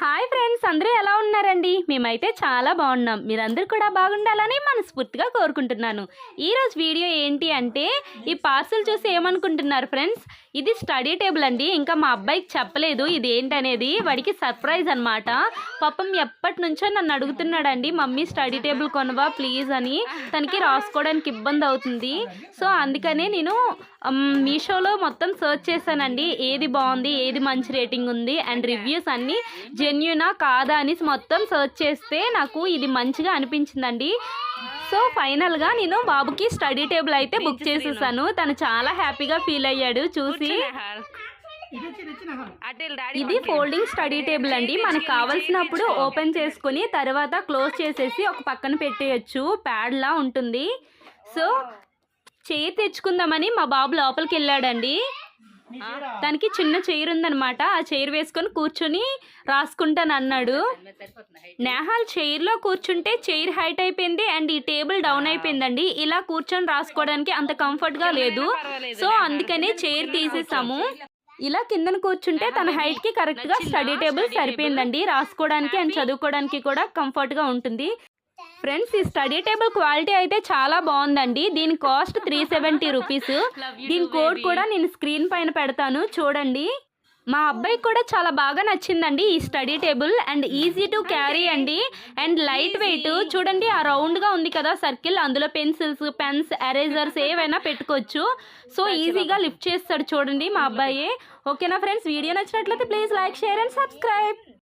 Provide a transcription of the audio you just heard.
Hi friends అందరూ ఎలా ఉన్నారండి? మేమైతే చాలా బాగున్నాం. మీరందరూ కూడా బాగుండాలని మనస్ఫూర్తిగా కోరుకుంటున్నాను. ఈరోజు వీడియో ఏంటి అంటే ఈ పార్సల్ చూసి ఏమనుకుంటున్నారు ఫ్రెండ్స్? ఇది స్టడీ టేబుల్ అండి. ఇంకా మా అబ్బాయికి చెప్పలేదు ఇది ఏంటనేది. వాడికి సర్ప్రైజ్ అనమాట పాపం ఎప్పటి నుంచో నన్ను అడుగుతున్నాడండి మమ్మీ స్టడీ టేబుల్ కొనవా ప్లీజ్ అని. తనకి రాసుకోవడానికి ఇబ్బంది అవుతుంది. సో అందుకనే నేను మీషోలో మొత్తం సర్చ్ చేశానండి. ఏది బాగుంది ఏది మంచి రేటింగ్ ఉంది అండ్ రివ్యూస్ అన్నీ జెన్యునా కాదా అని మొత్తం సర్చ్ చేస్తే నాకు ఇది మంచిగా అనిపించిందండి. సో ఫైనల్గా నేను బాబుకి స్టడీ టేబుల్ అయితే బుక్ చేసేసాను. తను చాలా హ్యాపీగా ఫీల్ అయ్యాడు. చూసి ఇది ఫోల్డింగ్ స్టడీ టేబుల్ అండి. మనకు కావాల్సినప్పుడు ఓపెన్ చేసుకుని తర్వాత క్లోజ్ చేసేసి ఒక పక్కన పెట్టేయచ్చు. ప్యాడ్లా ఉంటుంది. సో చైర్ తెచ్చుకుందామని మా బాబు లోపలికి వెళ్ళాడండి. దానికి చిన్న చైర్ ఉందన్నమాట. ఆ చైర్ వేసుకొని కూర్చొని రాసుకుంటాను అన్నాడు. నేహాల్ చైర్లో కూర్చుంటే చైర్ హైట్ అయిపోయింది అండ్ ఈ టేబుల్ డౌన్ అయిపోయిందండి. ఇలా కూర్చొని రాసుకోవడానికి అంత కంఫర్ట్గా లేదు. సో అందుకనే చైర్ తీసేసాము. ఇలా కిందన కూర్చుంటే తన హైట్కి కరెక్ట్గా స్టడీ టేబుల్ సరిపోయిందండి. రాసుకోవడానికి అండ్ చదువుకోవడానికి కూడా కంఫర్ట్గా ఉంటుంది. ఫ్రెండ్స్ ఈ స్టడీ టేబుల్ క్వాలిటీ అయితే చాలా బాగుందండి. దీని కాస్ట్ త్రీ సెవెంటీ రూపీస్. దీని కోడ్ కూడా నేను స్క్రీన్ పైన పెడతాను. చూడండి. మా అబ్బాయికి కూడా చాలా బాగా నచ్చిందండి ఈ study table. And easy to carry అండి. And light weight. చూడండి ఆ రౌండ్గా ఉంది కదా సర్కిల్. అందులో పెన్సిల్స్ పెన్స్ ఎరేజర్స్ ఏవైనా పెట్టుకోవచ్చు. సో ఈజీగా లిఫ్ట్ చేస్తాడు చూడండి మా అబ్బాయి. ఓకేనా ఫ్రెండ్స్? వీడియో నచ్చినట్లయితే please like share and subscribe.